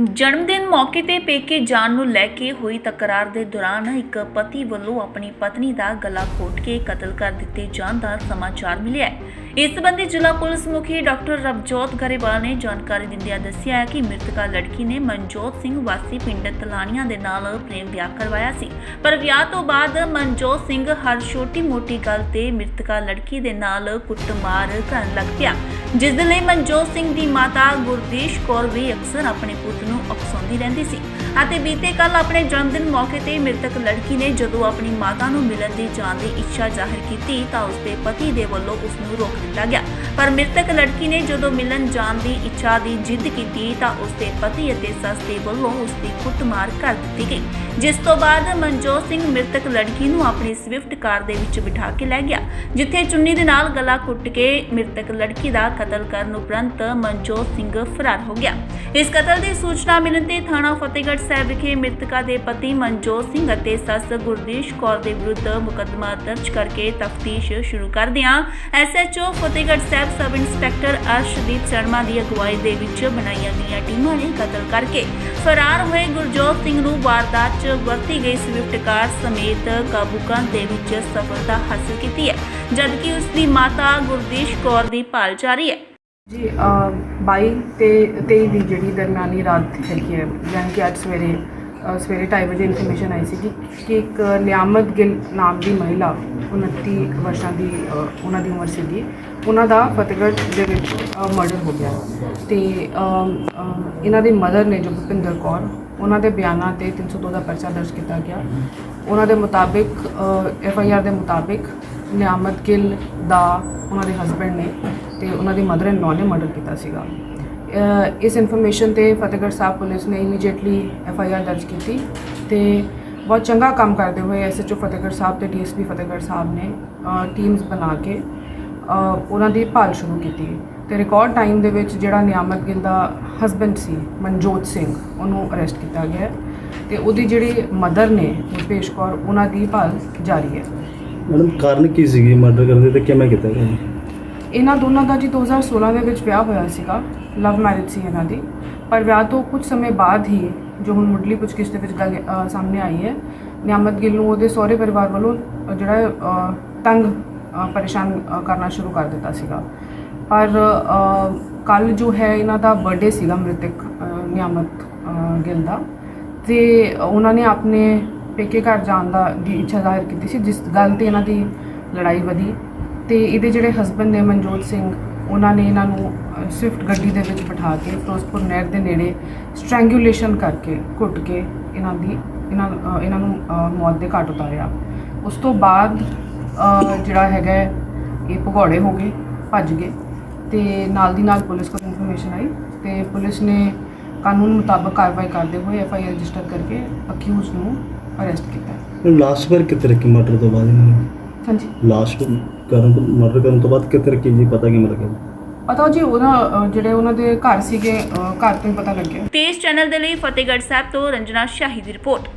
ਜਨਮ ਦਿਨ ਮੌਕੇ ਤੇ ਪੇਕੇ ਜਾਣ ਨੂੰ ਲੈ ਕੇ ਹੋਈ ਤਕਰਾਰ ਦੇ ਦੌਰਾਨ ਇੱਕ ਪਤੀ ਵੱਲੋਂ ਆਪਣੀ ਪਤਨੀ ਦਾ ਗਲਾ ਘੋਟ ਕੇ ਕਤਲ ਕਰ ਦਿੱਤੇ ਜਾਣ ਦਾ ਸਮਾਚਾਰ ਮਿਲਿਆ ਹੈ। ਇਸ ਸੰਬੰਧੀ ਜ਼ਿਲ੍ਹਾ ਪੁਲਿਸ ਮੁਖੀ ਡਾਕਟਰ ਰਵਜੋਤ ਗਰੇਵਾਲ ਨੇ ਜਾਣਕਾਰੀ ਦਿੰਦਿਆਂ ਦੱਸਿਆ ਹੈ ਕਿ ਮ੍ਰਿਤਕਾ ਲੜਕੀ ਨੇ ਮਨਜੋਤ ਸਿੰਘ ਵਾਸੀ ਪਿੰਡ ਤਲਾਣੀਆਂ ਦੇ ਨਾਲ ਪ੍ਰੇਮ ਵਿਆਹ ਕਰਵਾਇਆ ਸੀ। ਪਰ ਵਿਆਹ ਤੋਂ ਬਾਅਦ ਮਨਜੋਤ ਸਿੰਘ ਹਰ ਛੋਟੀ-ਮੋਟੀ ਗੱਲ ਤੇ ਮ੍ਰਿਤਕਾ ਲੜਕੀ ਦੇ ਨਾਲ ਕੁੱਟਮਾਰ ਕਰਨ ਲੱਗ ਪਿਆ। ਜਿਸ ਦੇ ਲਈ ਮਨਜੋਤ ਸਿੰਘ ਦੀ ਮਾਤਾ ਗੁਰਦੀਸ਼ ਕੌਰ ਵੀ ਅਕਸਰ ਆਪਣੇ ਪੁੱਤ ਨੂੰ ਉਕਸਾਉਂਦੀ ਰਹਿੰਦੀ ਸੀ ਅਤੇ ਬੀਤੇ ਕੱਲ ਆਪਣੇ ਜਨਮ ਦਿਨ ਮੌਕੇ ਤੇ ਮ੍ਰਿਤਕ ਲੜਕੀ ਨੇ ਜਦੋਂ ਆਪਣੀ ਮਾਤਾ ਨੂੰ ਮਿਲਣ ਦੀ ਜਾਣ ਦੀ ਇੱਛਾ ਜ਼ਾਹਿਰ ਕੀਤੀ ਤਾਂ ਉਸਦੇ ਪਤੀ ਦੇ ਵੱਲੋਂ ਉਸ ਨੂੰ ਰੋਕ ਦਿੱਤਾ ਗਿਆ। ਪਰ ਮ੍ਰਿਤਕ ਲੜਕੀ ਨੇ ਜਦੋਂ ਮਿਲਣ ਜਾਣ ਦੀ ਇੱਛਾ ਦੀ ਜਿੱਦ ਕੀਤੀ ਤਾਂ ਉਸਦੇ ਪਤੀ ਅਤੇ ਸੱਸ ਦੇ ਵੱਲੋਂ ਉਸਦੀ ਕੁੱਟਮਾਰ ਕਰ ਦਿੱਤੀ ਗਈ। ਜਿਸ ਤੋਂ ਬਾਅਦ ਮਨਜੋਤ ਸਿੰਘ ਮ੍ਰਿਤਕ ਲੜਕੀ ਨੂੰ ਆਪਣੀ ਸਵਿਫਟ ਕਾਰ ਦੇ ਵਿੱਚ ਬਿਠਾ ਕੇ ਲੈ ਗਿਆ, ਜਿੱਥੇ ਚੁੰਨੀ ਦੇ ਨਾਲ ਗਲਾ ਕੁੱਟ ਕੇ ਮ੍ਰਿਤਕ ਲੜਕੀ ਦਾ ਕਤਲ ਕਰਨ ਉਪਰੰਤ ਮਨਜੋਤ ਸਿੰਘ ਫਰਾਰ ਹੋ ਗਿਆ। ਇਸ ਕਤਲ ਦੀ ਸੂਚਨਾ ਮਿਲਣ ਤੇ ਥਾਣਾ ਫਤਿਹਗੜ੍ਹ ਸਾਹਿਬ ਵਿਖੇ ਮ੍ਰਿਤਕਾ ਦੇ ਪਤੀ ਮਨਜੋਤ ਸਿੰਘ ਅਤੇ ਸੱਸ ਗੁਰਦੀਸ਼ ਕੌਰ ਦੇ ਵਿਰੁੱਧ ਮੁਕੱਦਮਾ ਦਰਜ ਕਰਕੇ ਤਫਤੀਸ਼ ਸ਼ੁਰੂ ਕਰਦਿਆਂ SHO Fatehgarh Sahib sub inspector Arshdeep Sharma ਦੀ ਅਗਵਾਈ ਦੇ ਵਿੱਚ ਬਣਾਈਆਂ ਗਈਆਂ ਟੀਮਾਂ ਨੇ ਕਤਲ ਕਰਕੇ ਫਰਾਰ ਹੋਏ ਗੁਰਜੋਤ ਸਿੰਘ ਨੂੰ ਵਾਰਦਾਤ 'ਚ ਵਰਤੀ ਗਈ ਸਵਿਫਟ ਕਾਰ ਸਮੇਤ ਕਾਬੂ ਕਰਨ ਦੇ ਵਿੱਚ ਸਫਲਤਾ ਹਾਸਲ ਕੀਤੀ ਹੈ, ਜਦਕਿ ਉਸ ਦੀ ਮਾਤਾ ਗੁਰਦੀਸ਼ ਕੌਰ ਦੀ ਭਾਲ ਜਾਰੀ ਹੈ। ਜੀ 22 ਤੇ 23 ਦੀ ਜਿਹੜੀ ਦਰਮਿਆਨੀ ਰਾਤ ਹੈਗੀ ਹੈ, ਯਾਨੀ ਕਿ ਅੱਜ ਸਵੇਰੇ ਸਵੇਰੇ 2:30 ਵਜੇ ਇਨਫੋਰਮੇਸ਼ਨ ਆਈ ਸੀ ਕਿ ਇੱਕ ਨਿਆਮਤ ਗਿੱਲ ਨਾਮ ਦੀ ਮਹਿਲਾ 29 ਵਰਸ਼ਾਂ ਦੀ ਉਹਨਾਂ ਦੀ ਉਮਰ ਸੀਗੀ। ਉਹਨਾਂ ਦਾ ਫਤਿਹਗੜ੍ਹ ਦੇ ਵਿੱਚ ਮਰਡਰ ਹੋ ਗਿਆ। ਤੇ ਇਹਨਾਂ ਦੇ ਮਦਰ ਨੇ ਜੋ ਭੁਪਿੰਦਰ ਕੌਰ, ਉਹਨਾਂ ਦੇ ਬਿਆਨਾਂ ਤੇ 302 ਦਾ ਪਰਚਾ ਦਰਜ ਕੀਤਾ ਗਿਆ। ਉਹਨਾਂ ਦੇ ਮੁਤਾਬਿਕ ਐਫ ਆਈ ਆਰ ਦੇ ਮੁਤਾਬਿਕ ਨਿਆਮਤ ਗਿੱਲ ਦਾ ਉਹਨਾਂ ਦੇ ਹਸਬੰਡ ਨੇ ਤੇ ਉਹਨਾਂ ਦੀ ਮਦਰ ਇਨ ਲਾਅ ਨੇ ਮਰਡਰ ਕੀਤਾ ਸੀਗਾ। ਇਸ ਇਨਫੋਰਮੇਸ਼ਨ ਤੇ ਫਤਿਹਗੜ੍ਹ ਸਾਹਿਬ ਪੁਲਿਸ ਨੇ ਇਮੀਡੀਏਟਲੀ ਐਫ ਆਈ ਆਰ ਦਰਜ ਕੀਤੀ ਤੇ ਬਹੁਤ ਚੰਗਾ ਕੰਮ ਕਰਦੇ ਹੋਏ ਐਸਐਚਓ ਫਤਿਹਗੜ੍ਹ ਸਾਹਿਬ ਤੇ ਡੀਐਸਪੀ ਫਤਿਹਗੜ੍ਹ ਸਾਹਿਬ ਨੇ ਟੀਮਸ ਬਣਾ ਕੇ ਉਹਨਾਂ ਦੀ ਭਾਲ ਸ਼ੁਰੂ ਕੀਤੀ। ਤੇ ਰਿਕਾਰਡ ਟਾਈਮ ਦੇ ਵਿੱਚ ਜਿਹੜਾ ਨਿਆਮਤ ਗਿੱਲ ਦਾ ਹਸਬੰਡ ਸੀ, ਮਨਜੋਤ ਸਿੰਘ, ਉਹਨੂੰ ਅਰੈਸਟ ਕੀਤਾ ਗਿਆ। ਹੈ ਤੇ ਉਹਦੀ ਜਿਹੜੀ ਮਦਰ ਨੇ, ਰੁਪੇਸ਼ ਕੌਰ, ਉਹਨਾਂ ਦੀ ਭਾਲ ਜਾਰੀ ਹੈ। ਮੈਡਮ, ਕਾਰਨ ਕੀ ਸੀਗੀ ਮਰਡਰ ਕਰਨ ਦੇ ਤੇ ਕਿਵੇਂ ਕੀਤਾ ਗਿਆ? ਇਹਨਾਂ ਦੋਨਾਂ ਦਾ ਜੀ 2016 ਦੇ ਵਿੱਚ ਵਿਆਹ ਹੋਇਆ ਸੀਗਾ ਲਵ ਮੈਰਿਜ ਸੀ ਇਹਨਾਂ ਦੀ। ਪਰ ਵਿਆਹ ਤੋਂ ਕੁਝ ਸਮੇਂ ਬਾਅਦ ਹੀ ਜੋ ਹੁਣ ਮੁੱਢਲੀ ਪੁੱਛਗਿੱਛ ਦੇ ਵਿੱਚ ਗੱਲ ਅ, ਸਾਹਮਣੇ ਆਈ ਹੈ ਨਿਆਮਤ ਗਿੱਲ ਨੂੰ ਉਹਦੇ ਸਹੁਰੇ ਪਰਿਵਾਰ ਵੱਲੋਂ ਅ, ਜਿਹੜਾ ਹੈ, ਅ, ਤੰਗ ਅ, ਪਰੇਸ਼ਾਨ ਅ, ਕਰਨਾ ਸ਼ੁਰੂ ਕਰ ਦਿੱਤਾ ਸੀਗਾ। ਪਰ ਕੱਲ ਜੋ ਹੈ ਇਹਨਾਂ ਦਾ ਬਰਥਡੇ ਸੀਗਾ ਮ੍ਰਿਤਕ ਅ, ਨਿਆਮਤ ਅ, ਗਿੱਲ ਦਾ। ਤੇ ਉਹਨਾਂ ਨੇ ਆਪਣੇ ਪੇਕੇ ਘਰ ਜਾਣ ਦਾ ਦੀ ਇੱਛਾ ਜ਼ਾਹਿਰ ਕੀਤੀ ਸੀ ਜਿਸ ਗੱਲ ਤੇ ਇਹਨਾਂ ਦੀ ਲੜਾਈ ਵਧੀ। ਤੇ ਇਹਦੇ ਜਿਹੜੇ ਹਸਬੰਡ ਨੇ ਮਨਜੋਤ ਸਿੰਘ ਉਹਨਾਂ ਨੇ ਇਹਨਾਂ ਨੂੰ ਸਵਿਫਟ ਗੱਡੀ ਦੇ ਵਿੱਚ ਬਿਠਾ ਕੇ ਫਿਰੋਜ਼ਪੁਰ ਨਹਿਰ ਦੇ ਨੇੜੇ ਸਟ੍ਰੈਂਗੂਲੇਸ਼ਨ ਕਰਕੇ ਘੁੱਟ ਕੇ ਇਹਨਾਂ ਦੀ ਇਹਨਾਂ ਇਹਨਾਂ ਨੂੰ ਮੌਤ ਦੇ ਘਾਟ ਉਤਾਰਿਆ। ਉਸ ਤੋਂ ਬਾਅਦ ਜਿਹੜਾ ਹੈਗਾ ਇਹ ਭਗੌੜੇ ਹੋ ਗਏ ਭੱਜ ਗਏ ਤੇ ਨਾਲ ਦੀ ਨਾਲ ਪੁਲਿਸ ਕੋਲ ਇਨਫੋਰਮੇਸ਼ਨ ਆਈ ਤੇ ਪੁਲਿਸ ਨੇ ਕਾਨੂੰਨ ਮੁਤਾਬਕ ਕਾਰਵਾਈ ਕਰਦੇ ਹੋਏ ਐਫ ਆਈ ਆਰ ਰਜਿਸਟਰ ਕਰਕੇ ਅਕਿਊਜ਼ ਨੂੰ ਅਰੈਸਟ ਕੀਤਾ। ਲਾਸਟ ਵਾਰ ਕਿੱਥੇ ਰੱਖੀ ਮਰਡਰ ਤੋਂ ਬਾਅਦ ਇਹਨਾਂ ਨੇ? ਹਾਂਜੀ। ਲਾਸਟ ਕਰਨ ਮਰਡਰ ਕਰਨ ਤੋਂ ਬਾਅਦ ਕਿੱਥੇ ਰੱਖੀ ਜੀ ਪਤਾ ਕਿਵੇਂ ਲੱਗਿਆ ਪਤਾ ਜੀ ਉਹਦਾ ਅ, ਜਿਹੜੇ ਉਹਨਾਂ ਦੇ ਘਰ ਸੀਗੇ ਅ, ਘਰ ਤੋਂ ਹੀ ਪਤਾ ਲੱਗਿਆ। ਤੇਜ਼ ਚੈਨਲ ਦੇ ਲਈ ਫਤਿਹਗੜ੍ਹ ਸਾਹਿਬ ਤੋਂ ਰੰਜਨਾ ਸ਼ਾਹੀ ਦੀ ਰਿਪੋਰਟ।